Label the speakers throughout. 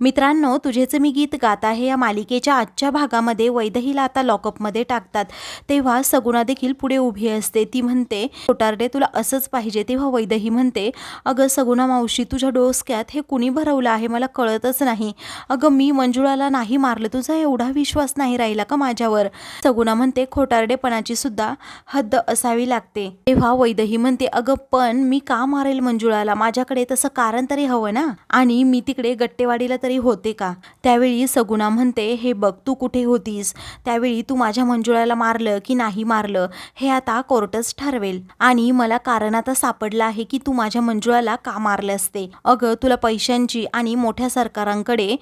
Speaker 1: मित्रांनो तुझेचं मी गीत गात आहे. या मालिकेच्या आजच्या भागामध्ये वैदहीला आता लॉकअपमध्ये टाकतात. तेव्हा सगुणा देखील पुढे उभी असते. ती म्हणते कोटारडे तुला असंच पाहिजे. तेव्हा वैदही म्हणते अगं सगुणा मावशी तुझ्या डोसक्यात हे कुणी भरवलं आहे? मला कळतच नाही. अगं मी मंजुळाला नाही मारलं. तुझा एवढा विश्वास नाही राहिला का माझ्यावर? सगुणा म्हणते खोटारडेपणाची सुद्धा हद्द असावी लागते. तेव्हा वैदही म्हणते अगं पण मी का मारेल मंजुळाला? माझ्याकडे तसं कारण तरी हवं ना? आणि मी तिकडे गट्टेवाडीला तरी होते का? त्यावेळी सगुणा म्हणते हे बघ तू कुठे होतीस? त्यावेळी तू माझ्या मंजुळाला मारलं की नाही मारलं हे आता कोर्टच ठरवेल. आणि मला कारण आता सापडलं आहे की तू माझ्या मंजुळाला का मारलं असते? अगं तुला पैशांची आणि मोठ्या सरकारांकडे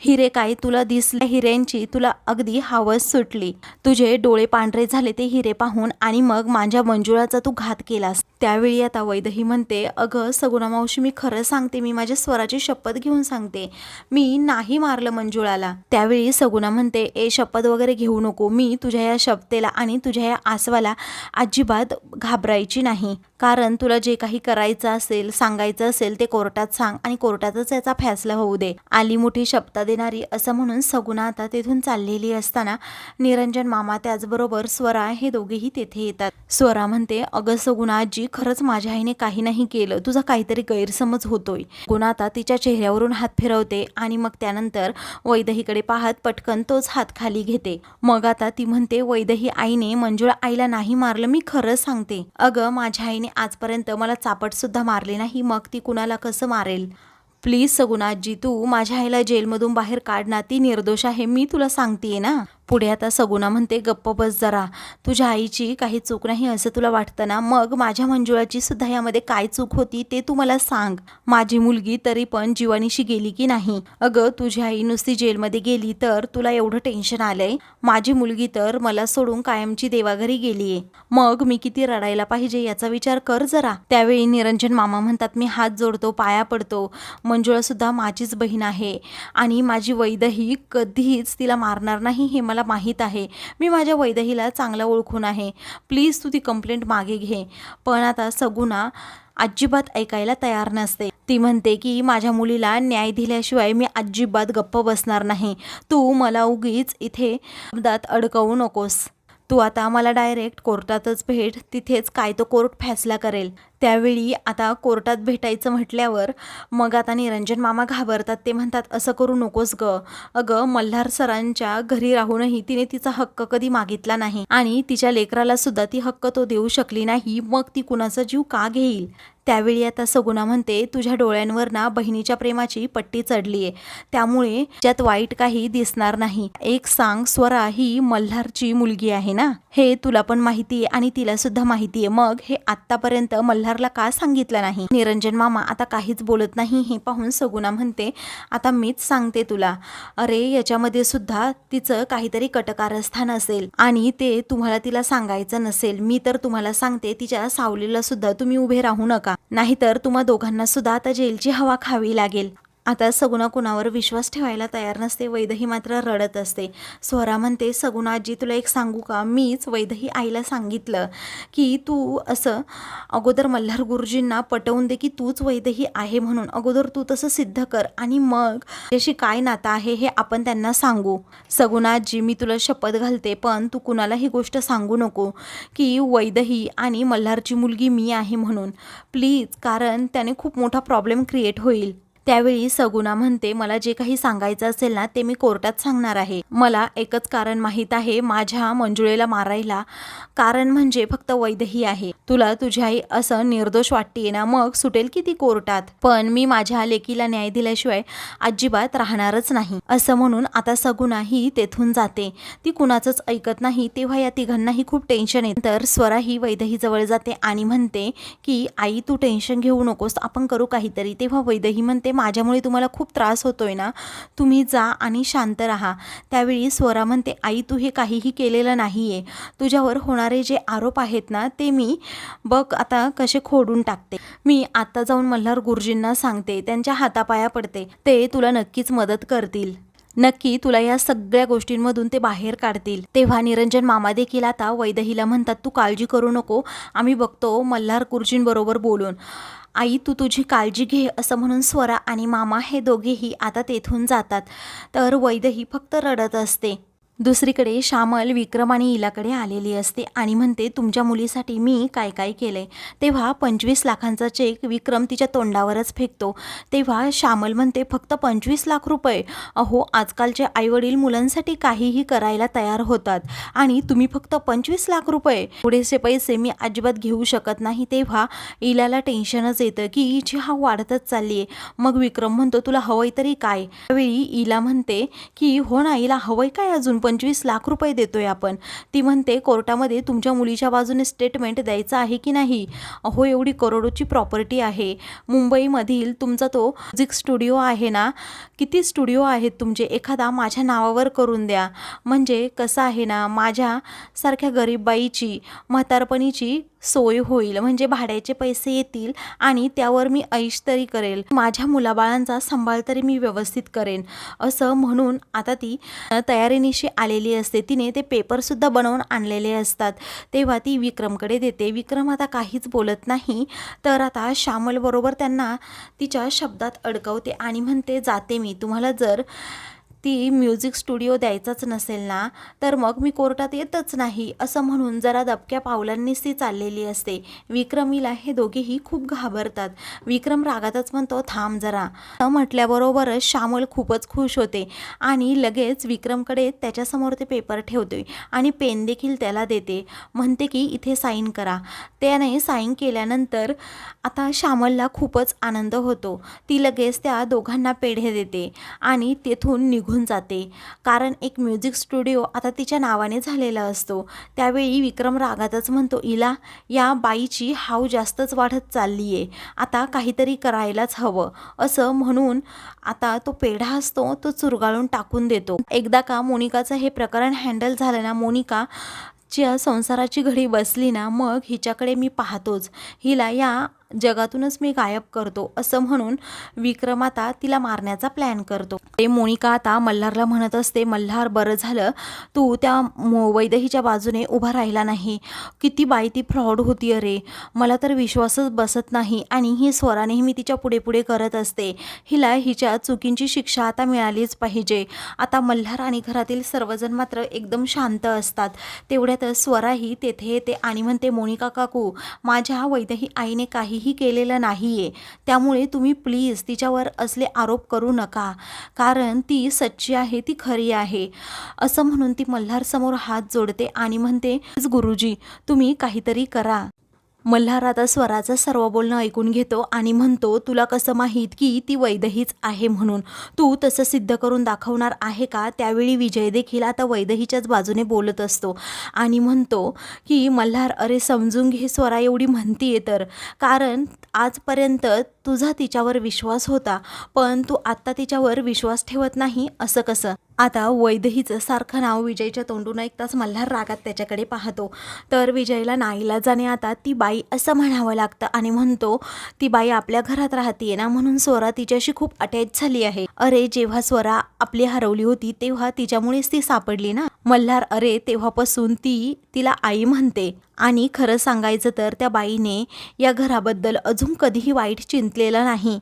Speaker 1: हिरे काय तुला दिसल्या हिऱ्यांची तुला अगदी हावस सुटली. तुझे डोळे पांढरे झाले ते हिरे पाहून आणि मग माझ्या मंजुळाचा तू घात केलास. त्यावेळी आता वैदही म्हणते अगं सगुणा मावशी मी खरं सांगते मी माझ्या स्वराची शपथ घेऊन सांगते. मी नाही मारलं मंजुळाला. त्यावेळी सगुणा म्हणते ए शपथ वगैरे घेऊ नको. मी तुझ्या या शपथेला आणि तुझ्या या आसवाला अजिबात घाबरायची नाही. कारण तुला जे काही करायचं असेल सांगायचं असेल ते कोर्टात सांग आणि कोर्टातच याचा फैसला होऊ दे. आली मोठी शपथा देणारी असं म्हणून सगुणा आता तेथून चाललेली असताना निरंजन मामा त्याचबरोबर स्वरा हे दोघेही तेथे येतात. स्वरा म्हणते अगं सगुणा आजी खरंच माझ्या आईने काही नाही केलं. तुझा काहीतरी गैरसमज होतोय. गुणा आता तिच्या चेहऱ्यावरून हात फिरवते आणि मग त्यानंतर वैदहीकडे पाहत पटकन तोच हात खाली घेते. मग आता ती म्हणते वैदही आईने मंजुळा आईला नाही मारलं मी खरं सांगते. अगं माझ्या आईने आजपर्यंत मला चापटसुद्धा मारली नाही. मग ती कुणाला कसं मारेल? प्लीज सगुणा तू माझ्या आईला जेलमधून बाहेर काढ ना ती निर्दोष आहे. मी तुला सांगतेय ना? पुढे आता सगुना म्हणते गप्प बस जरा. तुझ्या आईची काही चूक नाही असं तुला वाटतं ना? मग माझ्या मंजुळाची सुद्धा यामध्ये काय चूक होती ते तू मला सांग. माझी मुलगी तरी पण जीवानीशी गेली की नाही? अगं तुझी आई नुसती जेलमध्ये गेली तर तुला एवढं टेन्शन आलंय? माझी मुलगी तर मला सोडून कायमची देवाघरी गेलीये. मग मी किती रडायला पाहिजे याचा विचार कर जरा. त्यावेळी निरंजन मामा म्हणतात मी हात जोडतो पाया पडतो. मंजुळा सुद्धा माझीच बहीण आहे आणि माझी वैदही कधीच तिला मारणार नाही हे मला माहीत आहे. मी माझ्या वैदहीला चांगला ओळखून आहे. प्लीज तू ती कंप्लेंट मागे घे. पण आता सगुणा अजिबात ऐकायला तयार नसते. ती म्हणते की माझ्या मुलीला न्याय दिल्याशिवाय मी अजिबात गप्प बसणार नाही. तू मला उगीच इथे शब्दात अडकवू नकोस. तू आता मला डायरेक्ट कोर्टातच भेट. तिथेच काय तो कोर्ट फैसला करेल. त्यावेळी आता कोर्टात भेटायचं म्हटल्यावर मग आता निरंजन मामा घाबरतात. ते म्हणतात असं करू नकोस ग. अगं मल्हार सरांच्या घरी राहूनही तिने तिचा हक्क कधी मागितला नाही आणि तिच्या लेकराला सुद्धा ती हक्क तो देऊ शकली नाही. मग ती कुणाचा जीव का घेईल? त्यावेळी आता सगुणा म्हणते तुझ्या डोळ्यांवर ना बहिणीच्या प्रेमाची पट्टी चढली आहे त्यामुळे ज्यात वाईट काही दिसणार नाही. एक सांग स्वरा ही मल्हारची मुलगी आहे ना? हे तुला पण माहिती आहे आणि तिला सुद्धा माहिती आहे मग हे आतापर्यंत मल्हारला का सांगितलं नाही? निरंजन मामा आता काहीच बोलत नाही हे पाहून सगुणा म्हणते आता मीच सांगते तुला. अरे याच्यामध्ये सुद्धा तिचं काहीतरी कटकारस्थान असेल आणि ते तुम्हाला तिला सांगायचं नसेल. मी तर तुम्हाला सांगते तिच्या सावलीला सुद्धा तुम्ही उभे राहू नका. नाहीतर तुम्हा दोघांना सुद्धा आता जेलची हवा खावी लागेल. आता सगुणा कुणावर विश्वास ठेवायला तयार नसते वैदही मात्र रडत असते. स्वरा म्हणते सगुणा आजी तुला एक सांगू का? मीच वैदही आईला सांगितलं की तू असं अगोदर मल्हार गुरुजींना पटवून दे की तूच वैदही आहे म्हणून. अगोदर तू तसं सिद्ध कर आणि मग त्याशी काय नातं आहे हे आपण त्यांना सांगू. सगुणा आजी मी तुला शपथ घालते पण तू कुणाला ही गोष्ट सांगू नको की वैदही आणि मल्हारची मुलगी मी आहे म्हणून. प्लीज कारण त्याने खूप मोठा प्रॉब्लेम क्रिएट होईल. त्यावेळी सगुणा म्हणते मला जे काही सांगायचं असेल ना ते मी कोर्टात सांगणार आहे. मला एकच कारण माहीत आहे माझ्या मंजुळेला मारायला. कारण म्हणजे फक्त वैदही आहे. तुला तुझी आई असं निर्दोष वाटतेय ना मग सुटेल की ती कोर्टात? पण मी माझ्या लेकीला न्याय दिल्याशिवाय अजिबात राहणारच नाही. असं म्हणून आता सगुणा ही तेथून जाते. ती कुणाचंच ऐकत नाही तेव्हा या तिघांनाही खूप टेन्शन येतं. तर स्वरा ही वैदही जवळ जाते आणि म्हणते की आई तू टेन्शन घेऊ नकोस. आपण करू काहीतरी. तेव्हा वैदही म्हणते माझ्यामुळे तुम्हाला खूप त्रास होतो आहे ना तुम्ही जा आणि शांत राहा. त्यावेळी स्वरा म्हणते आई तू हे काहीही केलेलं नाही आहे तुझ्यावर होणारे जे आरोप आहेत ना ते मी बघ आता कसे खोडून टाकते. मी आता जाऊन मल्हार गुरुजींना सांगते त्यांच्या हातापाया पडते. ते तुला नक्कीच मदत करतील. नक्की तुला या सगळ्या गोष्टींमधून ते बाहेर काढतील. तेव्हा निरंजन मामा देखील आता वैदहीला म्हणतात तू काळजी करू नको. आम्ही बघतो मल्हार गुरुजींबरोबर बोलून. आई तू तुझी काळजी घे असं म्हणून स्वरा आणि मामा हे दोघेही आता तेथून जातात. तर वैदही फक्त रडत असते. दुसरीकडे श्यामल विक्रम आणि इलाकडे आलेली असते आणि म्हणते तुमच्या मुलीसाठी मी काय काय केलंय? तेव्हा पंचवीस लाखांचा चेक विक्रम तिच्या तोंडावरच फेकतो. तेव्हा श्यामल म्हणते फक्त पंचवीस लाख रुपये? अहो आजकालचे आईवडील मुलांसाठी काहीही करायला तयार होतात आणि तुम्ही फक्त पंचवीस लाख रुपये? पुढेचे पैसे मी अजिबात घेऊ शकत नाही. तेव्हा इलाला टेन्शनच येतं की हिची हा वाढतच चालली आहे मग विक्रम म्हणतो तुला हवंय तरी काय? त्यावेळी इला म्हणते की हो ना इला हवंय काय अजून पंचवीस लाख रुपये देतोय आपण. ती म्हणते कोर्टामध्ये तुमच्या मुलीच्या बाजूने स्टेटमेंट द्यायचं आहे की नाही? अहो एवढी करोडोची प्रॉपर्टी आहे. मुंबईमधील तुमचा तो म्युझिक स्टुडिओ आहे ना? किती स्टुडिओ आहेत तुमचे? एखादा माझ्या नावावर करून द्या. म्हणजे कसं आहे ना माझ्यासारख्या गरीब बाईची म्हातारपणीची सोय होईल म्हणजे भाड्याचे पैसे येतील आणि त्यावर मी ऐश तरी करेल. माझ्या मुलाबाळांचा सांभाळ तरी मी व्यवस्थित करेन. असं म्हणून आता ती तयारीनिशी आलेली असते. तिने ते पेपरसुद्धा बनवून आणलेले असतात. तेव्हा ती विक्रमकडे देते. विक्रम आता काहीच बोलत नाही. तर आता श्यामलबरोबर त्यांना तिच्या शब्दात अडकवते आणि म्हणते जाते मी. तुम्हाला जर ती म्युझिक स्टुडिओ द्यायचाच नसेल ना तर मग मी कोर्टात येतच नाही असं म्हणून जरा दबक्या पावलांनीच ती चाललेली असते. विक्रमीला हे दोघेही खूप घाबरतात. विक्रम रागातच म्हणतो थांब जरा. म्हटल्याबरोबरच श्यामल खूपच खुश होते आणि लगेच विक्रमकडे त्याच्यासमोर ते पेपर ठेवते आणि पेन देखील त्याला देते. म्हणते की इथे साईन करा. त्याने साईन केल्यानंतर आता श्यामलला खूपच आनंद होतो. ती लगेच त्या दोघांना पेढे देते आणि तेथून निघून जाते. कारण एक म्युझिक स्टुडिओ आता तिच्या नावाने झालेला असतो. त्यावेळी विक्रम रागातच म्हणतो इला या बाईची हाव जास्तच वाढत चालली आहे आता काहीतरी करायलाच हवं. असं म्हणून आता तो पेढा असतो तो चुरगाळून टाकून देतो. एकदा का मोनिकाचं हे प्रकरण हँडल झालं ना मोनिका च्या संसाराची घडी बसली ना मग हिच्याकडे मी पाहतोच. हिला या जगातूनच मी गायब करतो असं म्हणून विक्रम आता तिला मारण्याचा प्लॅन करतो. ते मोनिका आता मल्हारला म्हणत असते मल्हार बरं झालं. तू त्या मो- बाजूने उभा राहिला नाही. किती बाई ती फ्रॉड होती अरे. मला तर विश्वासच बसत नाही आणि ही स्वरा मी तिच्या पुढे पुढे करत असते. हिला हिच्या चुकींची शिक्षा आता मिळालीच पाहिजे. आता मल्हार आणि घरातील सर्वजण मात्र एकदम शांत असतात. तेवढ्यातच स्वराही तेथे येते आणि म्हणते मोनिका काकू माझ्या वैदही आईने काही काहीही केलेलं नाही आहे त्यामुळे तुम्ही प्लीज तिच्यावर असले आरोप करू नका. कारण ती सच्ची आहे ती खरी आहे. असं म्हणून ती मल्हारसमोर हात जोडते आणि म्हणते गुरुजी तुम्ही काहीतरी करा. मल्हार आता स्वराचं सर्व बोलणं ऐकून घेतो आणि म्हणतो तुला कसं माहीत की ती वैदहीच आहे म्हणून? तू तसं सिद्ध करून दाखवणार आहे का? त्यावेळी विजय देखील आता वैदहीच्याच बाजूने बोलत असतो आणि म्हणतो की मल्हार अरे समजून घे स्वरा एवढी म्हणतीये तर. कारण आजपर्यंत तुझा तिच्यावर विश्वास होता पण तू आत्ता तिच्यावर विश्वास ठेवत नाही असं कसं? आता वैदहीचं सारखं नाव विजयच्या तोंडून ऐकताच मल्हार रागात त्याच्याकडे पाहतो. तर विजयला नाईलाजाने आता ती बाई असं म्हणावं लागतं आणि म्हणतो ती बाई आपल्या घरात राहतीये ना म्हणून स्वरा तिच्याशी खूप अटॅच झाली आहे. अरे जेव्हा स्वरा आपली हरवली होती तेव्हा तिच्यामुळेच ती सापडली ना? मल्हार अरे तेव्हापासून ती तिला आई म्हणते. आणि खरं सांगायचं तर त्या बाईने या घराबद्दल अजून कधीही वाईट चिंतलेलं नाही.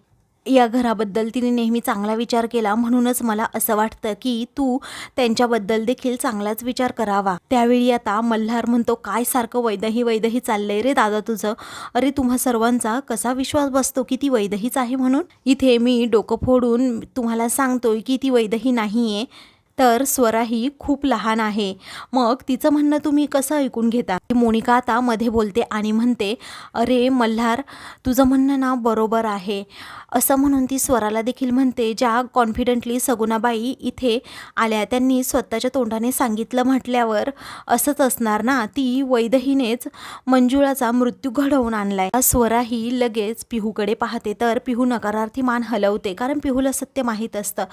Speaker 1: या घराबद्दल तिने नेहमी चांगला विचार केला म्हणूनच मला असं वाटतं की तू त्यांच्याबद्दल देखील चांगलाच विचार करावा. त्यावेळी आता मल्हार म्हणतो काय सारखं वैदही वैदही चाललंय रे दादा तुझं? अरे तुम्हा सर्वांचा कसा विश्वास बसतो की ती वैदहीच आहे म्हणून? इथे मी डोकं फोडून तुम्हाला सांगतोय की ती वैदही नाही आहे तर स्वरा ही खूप लहान आहे. मग तिचं म्हणणं तुम्ही कसं ऐकून घेता? मोनिका आता मध्ये बोलते आणि म्हणते अरे मल्हार तुझं म्हणणं ना बरोबर आहे. असं म्हणून ती स्वराला देखील म्हणते ज्या कॉन्फिडंटली सगुणाबाई इथे आल्या त्यांनी स्वतःच्या तोंडाने सांगितलं म्हटल्यावर असंच असणार ना ती वैदहीनेच मंजुळाचा मृत्यू घडवून आणलाय. स्वरा ही लगेच पिहूकडे पाहते तर पिहू नकारार्थी मान हलवते कारण पिहूला सत्य माहीत असतं.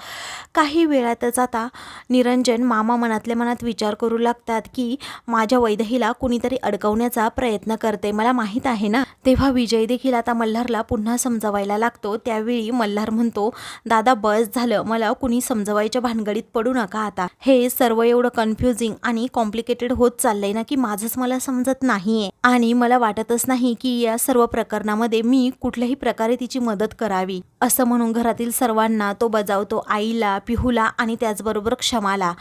Speaker 1: काही वेळातच आता निरंजन मामा मनातल्या मनात विचार करू लागतात की माझ्या वैदहीला कुणीतरी अडकवण्याचा प्रयत्न करते. मला माहीत आहे ना? तेव्हा विजय देखील आता मल्हारला पुन्हा समजवायला लागतो. त्यावेळी मल्हार म्हणतो दादा बस झालं. मला कुणी समजवायच्या भानगडीत पडू नका आता. हे सर्व एवढं कन्फ्युजिंग आणि कॉम्प्लिकेटेड होत चाललंय ना की माझंच मला समजत नाहीये. आणि मला वाटतच नाही की या सर्व प्रकरणामध्ये मी कुठल्याही प्रकारे तिची मदत करावी. असं म्हणून घरातील सर्वांना तो बजावतो आईला पिहूला आणि त्याचबरोबर क्षमाला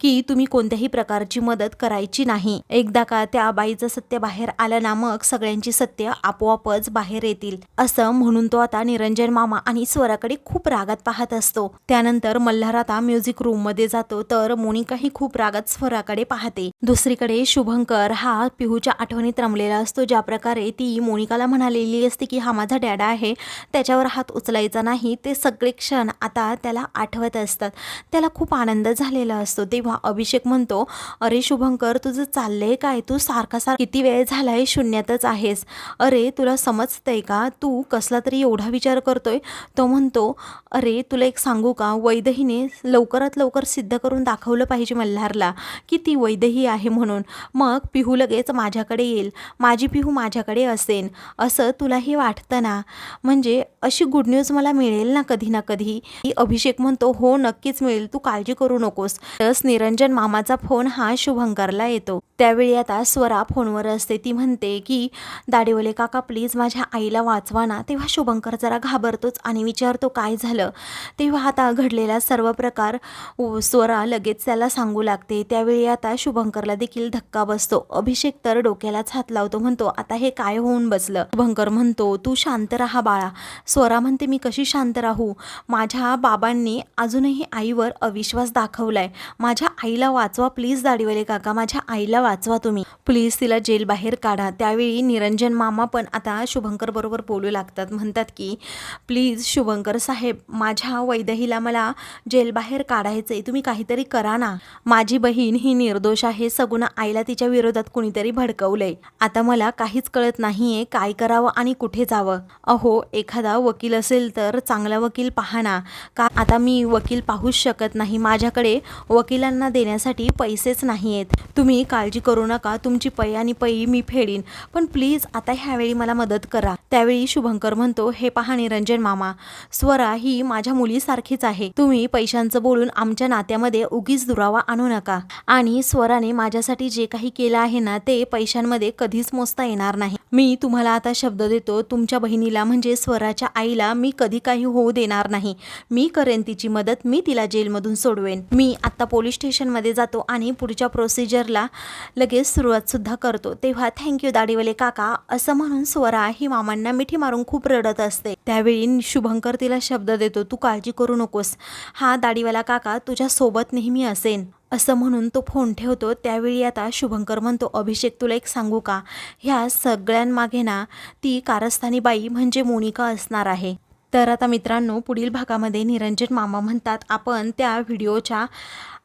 Speaker 1: की तुम्ही कोणत्याही प्रकारची मदत करायची नाही. एकदा का त्या बाईचं सत्य बाहेर आलं ना मग सगळ्यांची सत्य आपोआपच बाहेर येतील. असं म्हणून तो आता निरंजन मामा आणि स्वराकडे खूप रागात पाहत असतो. त्यानंतर मल्हार आता म्युझिक रूममध्ये जातो तर मोनिकाही खूप रागात स्वराकडे पाहते. दुसरीकडे शुभंकर हा पिहूच्या आठवणीत रमलेला असतो. ज्या प्रकारे ती मोनिकाला म्हणालेली असते की हा माझा डॅडा आहे. त्याच्यावर हात उचलायचा नाही. ते सगळे क्षण आता त्याला आठवत असतात. त्याला खूप आनंद झालेला असतो. तेव्हा अभिषेक म्हणतो अरे शुभंकर तुझं चाललंय काय? तू सारखा सार किती वेळ झालाय? शून्यातच आहेस. अरे तुला समजतंय का? तू कसला तरी एवढा विचार करतोय. तो म्हणतो अरे तुला एक सांगू का? वैदहीने लवकरात लवकर सिद्ध करून दाखवलं पाहिजे मल्हारला की ती वैदही आहे म्हणून. मग पिहू लगेच माझ्याकडे येईल. माझी पिहू माझ्याकडे असेन. असं तुलाही वाटतं ना? म्हणजे अशी गुड न्यूज मला मिळेल ना कधी ना कधी? अभिषेक म्हणतो हो नक्कीच मिळेल. तू काळजी करू नकोस. तस निरंजन मामाचा फोन हा शुभंकरला येतो. त्यावेळी आता स्वरा फोनवर असते. ती म्हणते की दाढीवले काका प्लीज माझ्या आईला वाचवा ना. तेव्हा शुभंकर जरा घाबरतोच आणि विचारतो काय झालं? तेव्हा आता घडलेला सर्व प्रकार उ- स्वरा लगेच त्याला सांगू लागते. त्यावेळी आता शुभंकरला देखील धक्का बसतो. अभिषेक तर डोक्यालाच हात लावतो. म्हणतो आता हे काय होऊन बसलं? शुभंकर म्हणतो तू शांत राहा बाळा. स्वरा म्हणते मी कशी शांत राहू? माझ्या बाबांनी अजूनही आईवर अविश्वास दाखवलाय. माझ्या आईला वाचवा प्लीज दाढीवाले काका माझ्या आईला वाचवा तुम्ही. प्लीज तिला जेल बाहेर काढा. त्यावेळी निरंजन मामा पण आता शुभंकर बरोबर बोलू लागतात. म्हणतात की प्लीज शुभंकर साहेब माझ्या वैदहीला मला जेल बाहेर आहे तुम्ही काहीतरी करा ना. माझी बहीण ही निर्दोष आहे. सगुणा आईला तिच्या विरोधात कुणीतरी भडकवलंय. आता मला काहीच कळत नाहीये काय करावं आणि कुठे जावं. अहो एखादा वकील असेल तर चांगला वकील पहा ना. का आता मी वकील पाहूच शकत नाही. माझ्या माझ्याकडे वकिलांना देण्यासाठी पैसेच नाही आहेत तुम्ही काळजी करू नका तुमची पै आणि पै मी फेडीन. पण प्लीज आता ह्यावेळी मला मदत करा. त्यावेळी शुभंकर म्हणतो हे पहा निरंजन मामा स्वरा ही माझ्या मुलीसारखीच आहे. तुम्ही पैशांचं बोलून आमच्या नात्यामध्ये उगीच दुरावा आणू नका. आणि स्वराने माझ्यासाठी जे काही केलं आहे ना ते पैशांमध्ये कधीच मोजता येणार नाही. मी तुम्हाला आता शब्द देतो तुमच्या बहिणीला म्हणजे स्वराच्या आईला मी कधी काही होऊ देणार नाही. मी करेन तिची मदत मी तिला जेलमधून सोडवेन. मी आत्ता पोलीस स्टेशनमध्ये जातो आणि पुढच्या प्रोसिजरला लगेच सुरुवातसुद्धा करतो. तेव्हा थँक्यू दाढीवाले काका असं म्हणून स्वरा ही मामांना मिठी मारून खूप रडत असते. त्यावेळी शुभंकर तिला शब्द देतो तू काळजी करू नकोस. हा दाढीवाला काका तुझ्या सोबत नेहमी असेन. असं म्हणून तो फोन ठेवतो. त्यावेळी आता शुभंकर म्हणतो अभिषेक तुला एक सांगू का? ह्या सगळ्यांमागे ना ती कारस्थानी बाई म्हणजे मोनिका असणार आहे. तर आता मित्रांनो पुढील भागामध्ये निरंजन मामा म्हणतात. आपण त्या व्हिडिओच्या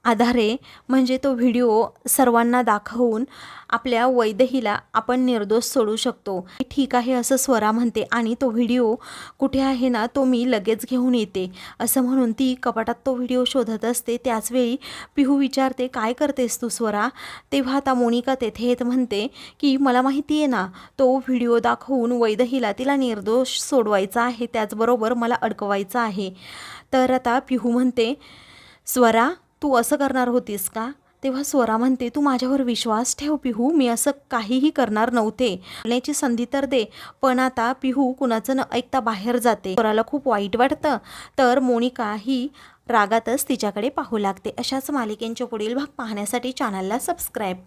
Speaker 1: आधारे म्हणजे तो व्हिडिओ सर्वांना दाखवून आपल्या वैदहीला आपण निर्दोष सोडू शकतो. ठीक आहे असं स्वरा म्हणते आणि तो व्हिडिओ कुठे आहे ना तो मी लगेच घेऊन येते. असं म्हणून ती कपाटात तो व्हिडिओ शोधत असते. त्याचवेळी पिहू विचारते काय करतेस तू स्वरा? तेव्हा आता मोनिका तेथे येत म्हणते की मला माहिती आहे ना तो व्हिडिओ दाखवून वैदहीला तिला निर्दोष सोडवायचा आहे. त्याचबरोबर मला अडकवायचं आहे. तर आता पिहू म्हणते स्वरा तू असं करणार होतीस का? तेव्हा स्वरा म्हणते तू माझ्यावर विश्वास ठेव पिहू. मी असं काहीही करणार नव्हते. बोलण्याची संधी तर दे पण आता पिहू कुणाचं न ऐकता बाहेर जाते. स्वराला खूप वाईट वाटतं. तर मोनिका ही रागातच तिच्याकडे पाहू लागते. अशाच मालिकेंच्या पुढील भाग पाहण्यासाठी चॅनलला सबस्क्राईब